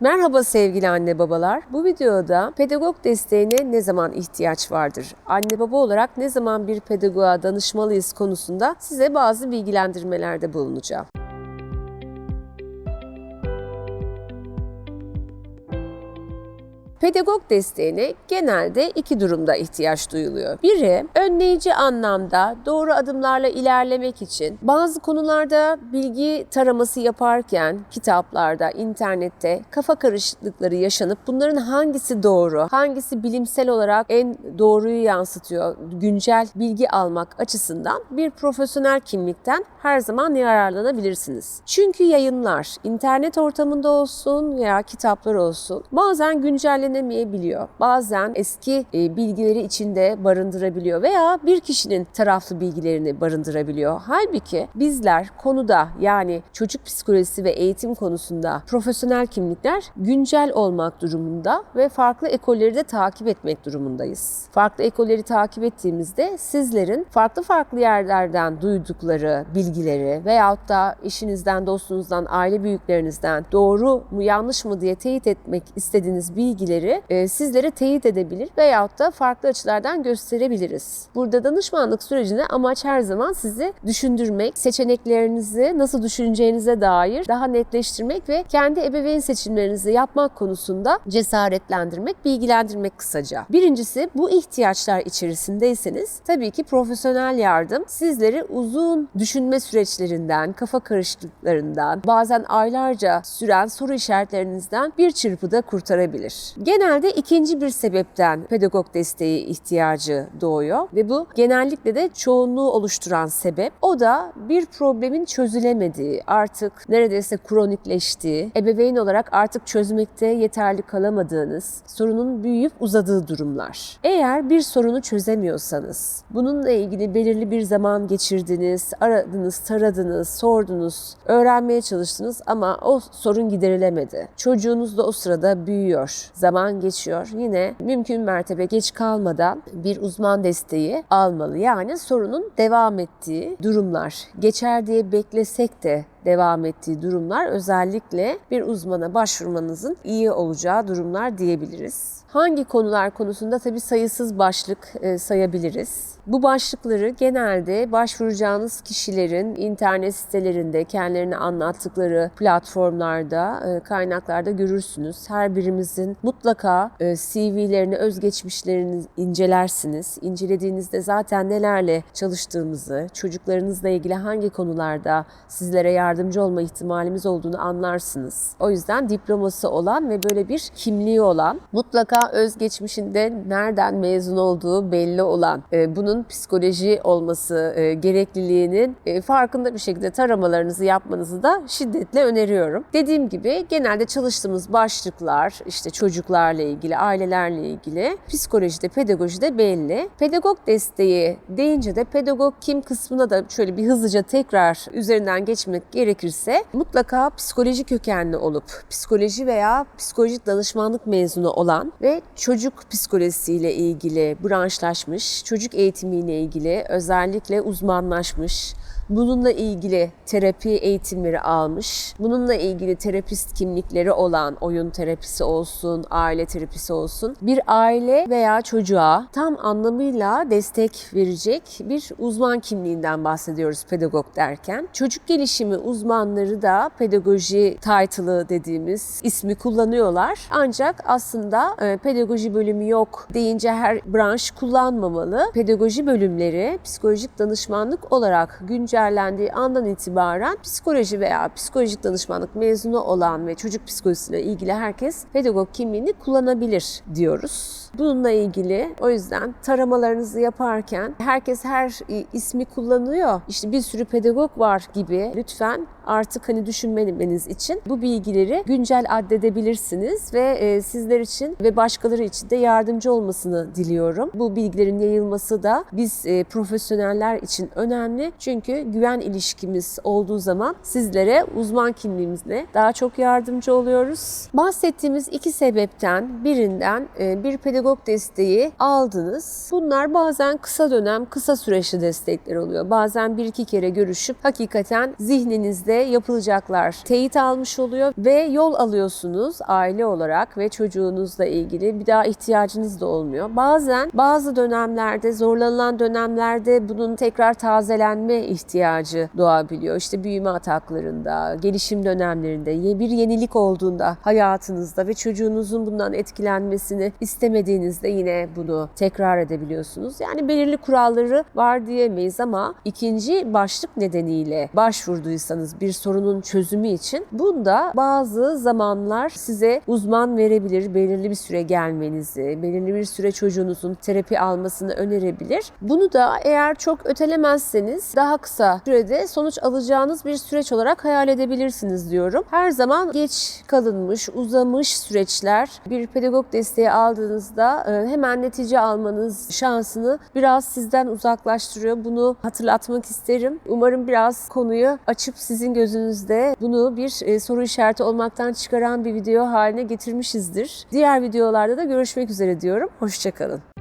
Merhaba sevgili anne babalar. Bu videoda pedagog desteğine ne zaman ihtiyaç vardır? Anne baba olarak ne zaman bir pedagoğa danışmalıyız konusunda size bazı bilgilendirmelerde bulunacağım. Pedagog desteğine genelde iki durumda ihtiyaç duyuluyor. Biri önleyici anlamda doğru adımlarla ilerlemek için bazı konularda bilgi taraması yaparken kitaplarda, internette kafa karışıklıkları yaşanıp bunların hangisi doğru, hangisi bilimsel olarak en doğruyu yansıtıyor, güncel bilgi almak açısından bir profesyonel kimlikten her zaman yararlanabilirsiniz. Çünkü yayınlar internet ortamında olsun veya kitaplar olsun bazen güncellenemeyebiliyor. Bazen eski e, bilgileri içinde barındırabiliyor veya bir kişinin taraflı bilgilerini barındırabiliyor. Halbuki bizler konuda yani çocuk psikolojisi ve eğitim konusunda profesyonel kimlikler güncel olmak durumunda ve farklı ekolleri de takip etmek durumundayız. Farklı ekolleri takip ettiğimizde sizlerin farklı farklı yerlerden duydukları bilgileri veyahut da eşinizden, dostunuzdan, aile büyüklerinizden doğru mu yanlış mı diye teyit etmek istediğiniz bilgileri e, sizlere teyit edebilir veyahut da farklı açılardan gösterebiliriz. Burada danışmanlık sürecinde amaç her zaman sizi düşündürmek, seçeneklerinizi nasıl düşüneceğinize dair daha netleştirmek ve kendi ebeveyn seçimlerinizi yapmak konusunda cesaretlendirmek, bilgilendirmek kısaca. Birincisi bu ihtiyaçlar içerisindeyseniz tabii ki profesyonel yardım sizleri uzun düşünme süreçlerinden, kafa karışıklıklarından, bazen aylarca süren soru işaretlerinizden bir çırpıda kurtarabilir. Genelde ikinci bir sebepten pedagog desteği ihtiyacı doğuyor ve bu genellikle de çoğunluğu oluşturan sebep. O da bir problemin çözülemediği, artık neredeyse kronikleştiği, ebeveyn olarak artık çözmekte yeterli kalamadığınız, sorunun büyüyüp uzadığı durumlar. Eğer bir sorunu çözemiyorsanız, bununla ilgili belirli bir zaman geçirdiniz, aradınız, taradınız, sordunuz, öğrenmeye çalıştınız ama o sorun giderilemedi. Çocuğunuz da o sırada büyüyor, zaman geçiyor. Yine mümkün mertebe geç kalmadan bir uzman desteği almalı. Yani sorunun devam ettiği durumlar. Geçer diye beklesek de devam ettiği durumlar özellikle bir uzmana başvurmanızın iyi olacağı durumlar diyebiliriz. Hangi konular konusunda tabii sayısız başlık e, sayabiliriz. Bu başlıkları genelde başvuracağınız kişilerin internet sitelerinde kendilerini anlattıkları platformlarda, e, kaynaklarda görürsünüz. Her birimizin mutlaka e, CV'lerini, özgeçmişlerini incelersiniz. İncelediğinizde zaten nelerle çalıştığımızı, çocuklarınızla ilgili hangi konularda sizlere yardımcı olma ihtimalimiz olduğunu anlarsınız. O yüzden diploması olan ve böyle bir kimliği olan, mutlaka özgeçmişinde nereden mezun olduğu belli olan, e, bunun psikoloji olması e, gerekliliğinin e, farkında bir şekilde taramalarınızı yapmanızı da şiddetle öneriyorum. Dediğim gibi genelde çalıştığımız başlıklar işte çocuklarla ilgili, ailelerle ilgili, psikolojide, pedagojide belli. Pedagog desteği deyince de pedagog kim kısmına da şöyle bir hızlıca tekrar üzerinden geçmek gerekirse mutlaka psikoloji kökenli olup psikoloji veya psikolojik danışmanlık mezunu olan ve çocuk psikolojisiyle ilgili branşlaşmış, çocuk eğitimiyle ilgili özellikle uzmanlaşmış, bununla ilgili terapi eğitimleri almış, bununla ilgili terapist kimlikleri olan oyun terapisi olsun, aile terapisi olsun, bir aile veya çocuğa tam anlamıyla destek verecek bir uzman kimliğinden bahsediyoruz pedagog derken. Çocuk gelişimi uzmanları da pedagoji title'ı dediğimiz ismi kullanıyorlar. Ancak aslında e, pedagoji bölümü yok deyince her branş kullanmamalı. Pedagoji bölümleri psikolojik danışmanlık olarak güncel güncellendiği andan itibaren psikoloji veya psikolojik danışmanlık mezunu olan ve çocuk psikolojisiyle ilgili herkes pedagog kimliğini kullanabilir diyoruz. Bununla ilgili o yüzden taramalarınızı yaparken herkes her ismi kullanıyor. İşte bir sürü pedagog var gibi lütfen artık hani düşünmeniz için bu bilgileri güncel addedebilirsiniz ve e, sizler için ve başkaları için de yardımcı olmasını diliyorum. Bu bilgilerin yayılması da biz e, profesyoneller için önemli. Çünkü güven ilişkimiz olduğu zaman sizlere uzman kimliğimizle daha çok yardımcı oluyoruz. Bahsettiğimiz iki sebepten birinden e, bir pedagog desteği aldınız. Bunlar bazen kısa dönem, kısa süreçli destekler oluyor. Bazen bir iki kere görüşüp hakikaten zihninizde yapılacaklar teyit almış oluyor ve yol alıyorsunuz aile olarak ve çocuğunuzla ilgili bir daha ihtiyacınız da olmuyor. Bazen bazı dönemlerde zorlanılan dönemlerde bunun tekrar tazelenme ihtiyacı doğabiliyor. İşte büyüme ataklarında, gelişim dönemlerinde, bir yenilik olduğunda hayatınızda ve çocuğunuzun bundan etkilenmesini istemediğinizde yine bunu tekrar edebiliyorsunuz. Yani belirli kuralları var diyemeyiz ama ikinci başlık nedeniyle başvurduysanız bir sorunun çözümü için bunda bazı zamanlar size uzman verebilir, belirli bir süre gelmenizi, belirli bir süre çocuğunuzun terapi almasını önerebilir. Bunu da eğer çok ötelemezseniz daha kısa sürede sonuç alacağınız bir süreç olarak hayal edebilirsiniz diyorum. Her zaman geç kalınmış, uzamış süreçler bir pedagog desteği aldığınızda e, hemen netice almanız şansını biraz sizden uzaklaştırıyor. Bunu hatırlatmak isterim. Umarım biraz konuyu açıp sizin gözünüzde bunu bir e, soru işareti olmaktan çıkaran bir video haline getirmişizdir. Diğer videolarda da görüşmek üzere diyorum. Hoşçakalın.